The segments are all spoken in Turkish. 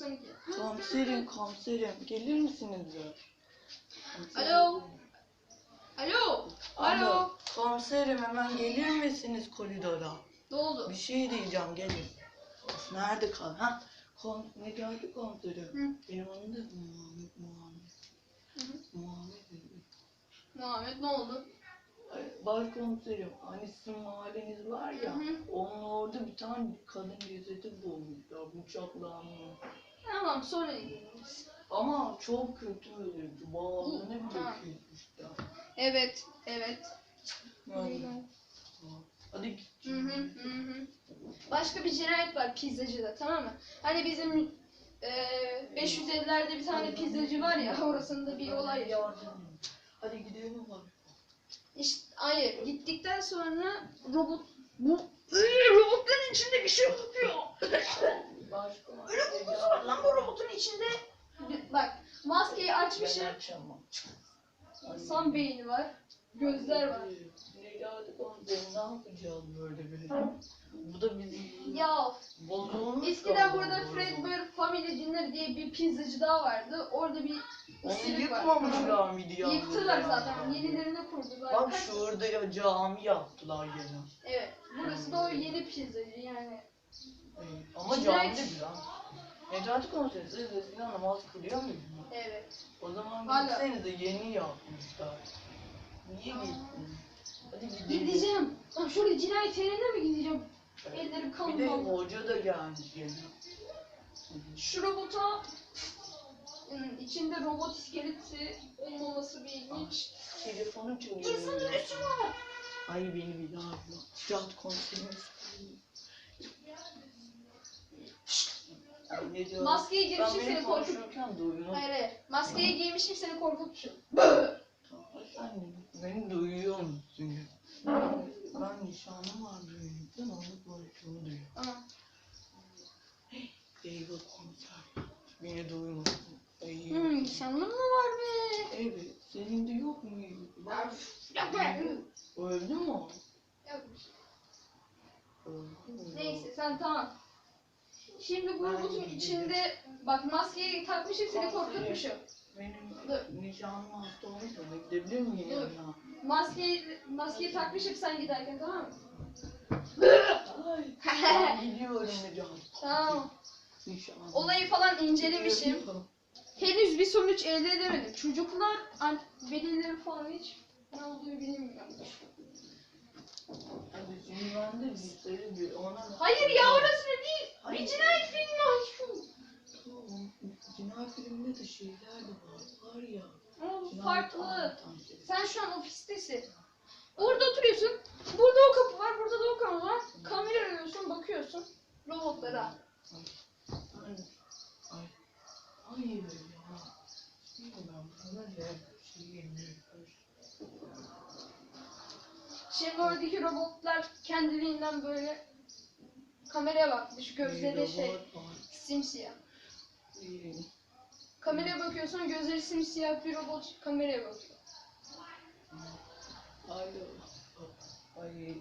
92. Komiserim komiserim gelir misiniz ya? Alo. Alo. Alo. Komiserim hemen gelir misiniz koridora? Ne oldu? Bir şey diyeceğim gelin. Nerede kal? Ha? Kom ne geldi komiserim? Hı. Benim adım da Muhammed Muhammed. Hı hı. Muhammed dedi. Muhammed ne oldu? Ay, Başkomiserim hani sizin mahalleniz var ya Hı hı. onun orada bir tane kadın cesedi bulmuşlar bıçaklanmış. Tamam sonra ilgileniriz. Ama çok kötü öldü. Boğazını bile Ha. kesmişler. Evet. Evet. Yani, hadi git. Hı hı hı hı. Başka bir cinayet var pizzacıda tamam mı? Hani bizim eee 550'lerde bir tane pizzacı var ya orasında bir olay yaşandı. Hadi gidelim bak. İşte hayır gittikten sonra robot bu Iı, robotların içinde bir şey yapıyor. Başka Öyle kokusu var lan bu robotun içinde. Bak maskeyi açmışım. İnsan beyni var. Gözler var. Ne geldi komiserim ne yapacağız böyle bir? Bu da bizim Ya bozulmuş. eskiden burada bu Fredbear arada. Family Dinner diye bir pizzacı daha vardı. Orada bir Onu ısırık var. yıkmamışlar mıydı ya? Yıktılar zaten. Yenilerini kurdular. Bak Kaç- şurada ya cami yaptılar gene. Evet. Burası da o yeni pizzacı yani. Evet. Ama cami de güzel. Necati komiserim siz eskiden namaz kılıyor muydunuz? Evet. O zaman Hala. gitsenize yeni yapmışlar. Niye gittiniz? Hadi gidelim. Gideceğim. Lan şöyle cinayet yerine mi gideceğim? Ellerim Bir de oldu. hoca da gelmiş gene. Şu robota ım, içinde robot iskeleti olmaması bir ilginç. Telefonum çalıyor. İnsan ölüsü var. Ay beni bir daha. Necati komiserim. Ay, ne diyor? Maskeyi beni seni korkutup. konuşurken. Hayır hayır. Maskeyi giymişim seni korkutmuşum. Sen beni duyuyor musun? Ben, nişanlım var. Ben onu konuştuğunu duyuyorum. Ama Eyvah komiser. Beni duymasın. Ay, hmm, nişanlın mı var be? Evet. Senin de yok mu? Bak. Be. Öldü mü o? Öldü mü? Neyse sen tamam. Şimdi bu robotun içinde bak maskeyi takmışım seni korkutmuşum. Benim Dur. nişanlım hasta olursa gidebilir miyim Dur. yanına? Maskeyi, maskeyi takmışım sen giderken tamam mı? Ay. Ben gidiyorum Necati. Tamam. Olayı falan incelemişim. Henüz bir sonuç elde edemedim. Çocuklar, an- velileri falan hiç ne olduğunu bilmiyorum. Hadi şimdi ben de bir bir ona... Hayır ya orası ne değil. Bir cinayet filmi açtım. Tamam. Cinayet filminde de şeyler de var. Var ya. Ama farklı. şeyler. Sen şu an ofistesin. Orada oturuyorsun. Burada o kapı var, burada da o kapı var. Kamera arıyorsun, bakıyorsun robotlara. Ay. Ay. Hayır ya. Ben bana ne şeyim Şimdi oradaki robotlar kendiliğinden böyle kameraya baktı. Şu gözleri şey simsiyah. Kameraya bakıyorsun gözleri simsiyah bir robot kameraya bakıyor. Alo. Ay.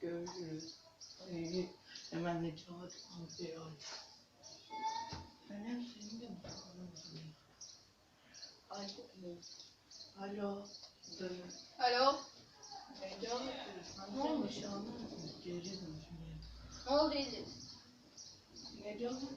Görüşürüz. Ay. Hemen ne cevap. Ben hem senin de mi sorumlusun? Alo. Alo. Alo. Ne olmuş? nişanlısın. Geri dön şimdi. Ne oldu İdris?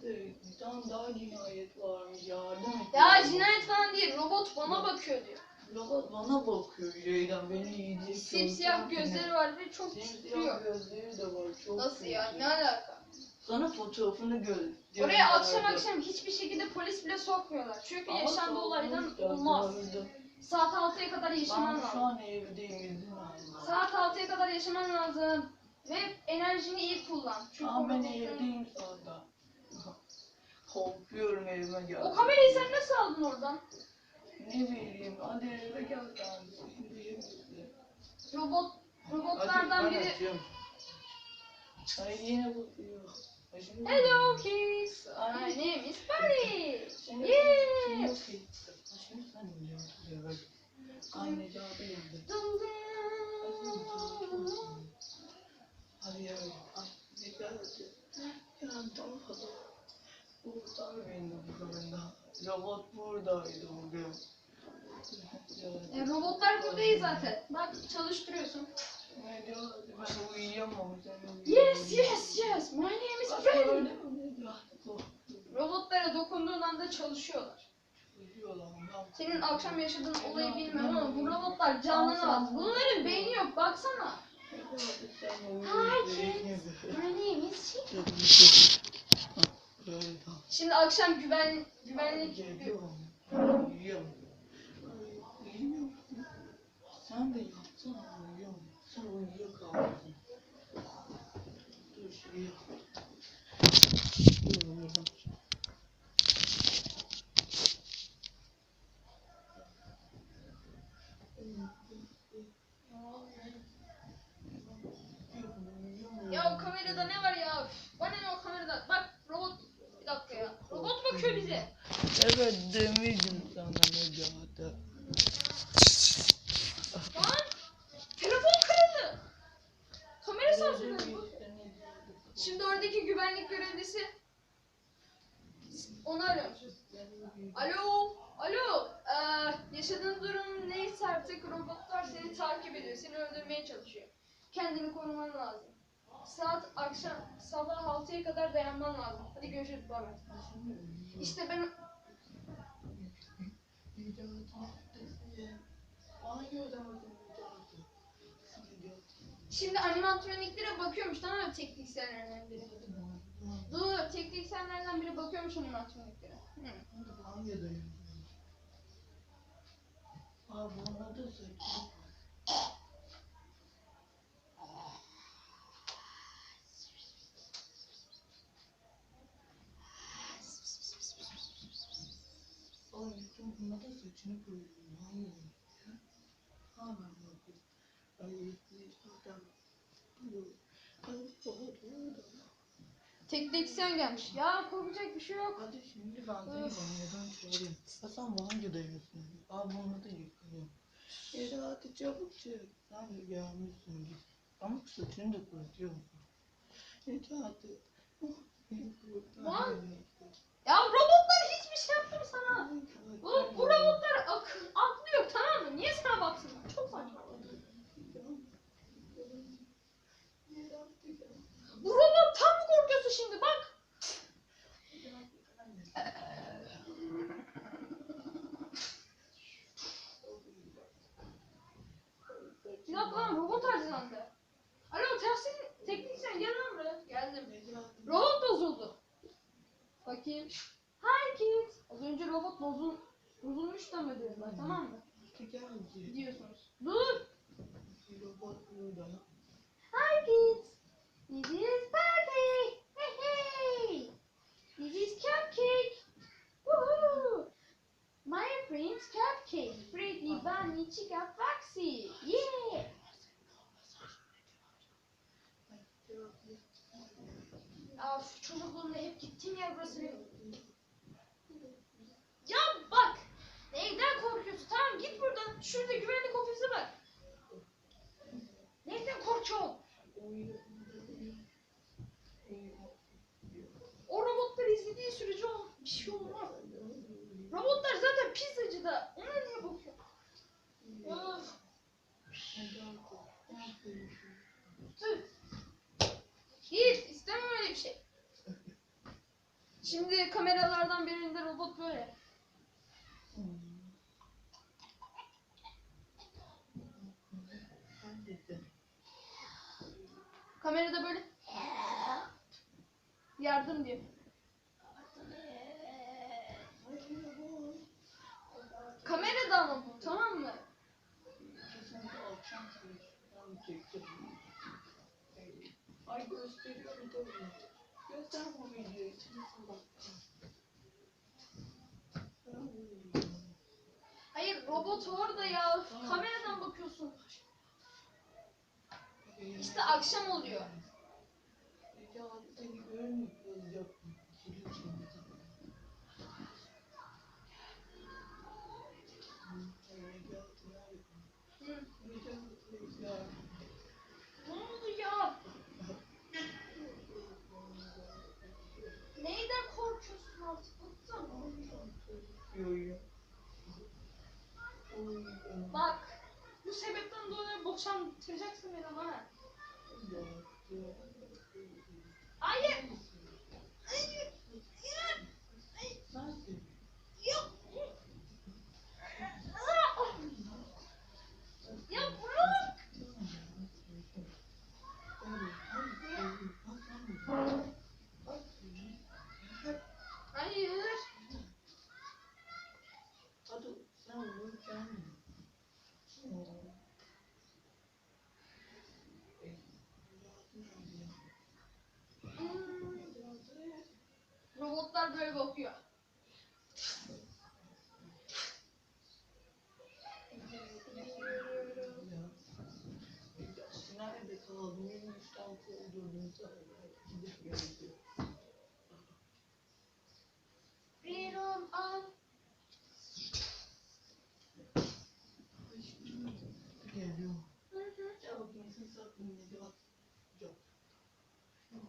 Bey, bir tane daha cinayet varmış. Yardım et. Ya cinayet falan değil. Robot bana bakıyor diyor. Robot bana bakıyor yüreğden beni yiyecek. Simsiyah gözleri var ve çok Simsiyah titriyor. gözleri de var. Çok Nasıl ya? kötü. Ne alaka? Sana fotoğrafını gö Oraya akşam gönderdim. akşam hiçbir şekilde polis bile sokmuyorlar. Çünkü Ama yaşandığı olaydan da olmaz. gördüm. Saat 6'ya kadar yaşaman Ben şu lazım. an evdeyim izin. Saat 6'ya kadar yaşaman lazım. Ve enerjini iyi kullan. Çünkü Ama ben robotların- evdeyim zaten. Korkuyorum evime gel. O kamerayı sen nasıl aldın oradan? Ne bileyim hadi eve gel size. Robot Hadi, robotlardan ben biri açıyorum. Ay yine. Ay, şimdi- Hello kids. My name is Barry. Şimdi-. Şimdi. Şimdi sen ne diyorsun? Ay Necati geldi. Hadi. Ay tamam hadi. Robot buradaydı bugün. E, robotlar burada iyi zaten. Bak çalıştırıyorsun. Ne diyor? Ben uyuyamam. Yes yes yes. My name is? Necati? Robotlara dokunduğun anda çalışıyorlar. Senin akşam yaşadığın olayı bilmiyorum ama bu robotlar canlanamaz. Bunların beyni yok baksana. Şimdi akşam güven güvenlik. Sen de yatsana uyuyorum. Sen. Dur şuraya. Dur buradan. Ya o kamerada ne var ya? Üf, Bana ne o kamerada? Bak robot bir dakika ya. Robot bakıyor bize. Evet demiştim sana Necati. Lan telefon kırıldı. Kamera sarsıldı. Şimdi oradaki güvenlik görevlisi onu arıyormuş. Alo, alo. Ee, yaşadığın durum neyse artık robotlar seni takip ediyor. Seni öldürmeye çalışıyor. Kendini koruman lazım. Saat akşam sabah 6'ya kadar dayanman lazım. Hadi görüşürüz baba. İşte ben şimdi animatroniklere bakıyormuş tamam mı teknisyenlerden biri. Dur teknisyenlerden biri bakıyormuş animatroniklere. Hı. Abi ona da söyle. Ay sen buna da saçını koyuyorsun. Hayır. Ha ben bakayım. Ay zaten. Ay baba Teknisyen gelmiş. Ya korkacak bir şey yok. Hadi şimdi ben seni banyodan çağırayım. Ha sen banyodaymışsın. Abi onu da yıkayayım. Yere hadi çabuk çık. Sen de gelmişsin. Ama saçını da kurutuyorsun. Necati. Beni kurtar. Lan! Ya robotlar hiçbir şey yapmıyor sana. Bu, bu robotlar ak aklı yok tamam mı? Niye sana baksınlar? Çok saçma. Bu robot tam mı korkuyorsun şimdi bak. Bir dakika lan robot arızalandı. Alo tersin teknisyen gel lan buraya. Geldim. Robot bozuldu. Bakayım. Hi kids. Az önce robot bozul bozulmuş da mı diyorlar tamam mı? Geldi. Diyorsunuz. Dur. Robot burada. Hi kids. This is Party. Hey hey. This is Cupcake. Woohoo. My friend's Cupcake. Freddy, Bunny, Chica, Foxy. Yeah. Of burası benim. Ya bak. Neyden korkuyorsun? Tamam git buradan. Şurada güvenlik ofisi var. Neyden korkuyorsun? O robotları izlediği sürece o bir şey olmaz. Robotlar zaten pizzacıda. Ona niye bakıyor? Of. Tüh. Git. istemem öyle bir şey. Şimdi kameralardan birinde robot böyle. Kamerada böyle yardım diyor. Kamerada ama bu tamam mı? Ay gösteriyorum tabii. Göster bu videoyu. Hayır robot orada ya. Kameradan bakıyorsun. İşte akşam oluyor. Ya seni görmüyoruz dolayı boşantıracaksın beni ama ha. Hayır. Hayır. Nerede? Yok. Ya bırak. Hayır. Hadi sen vururken Hmm. Robotlar böyle bakıyor. Nerede kaldım? Benim kovdurdum sana. Gidip al. Geliyor. Hı hı. Gel bakayım sen sakın ne bak. Yok. Yok.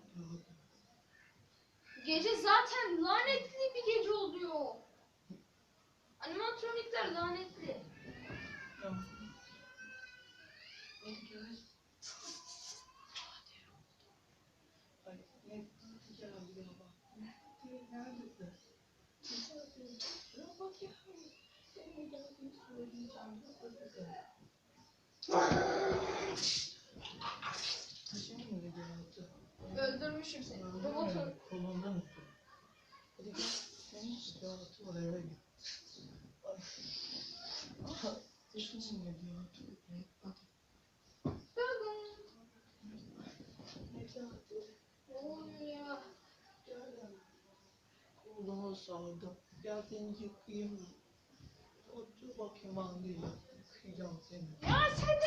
Gece zaten lanetli bir gece oluyor. Animatronikler lanetli. Tamam. Öldürmüşüm seni. Robotu. Kolunda mısın? Hadi gel. Senin rahatı var eve git. Ay. Aha. Taşın mı geldi? Hadi. Dın. Necati. Ne oluyor ya? Gel. Kolumu sardım. Gel seni yıkayayım. Otur bakayım anneyle. Yıkayacağım seni. Ya sen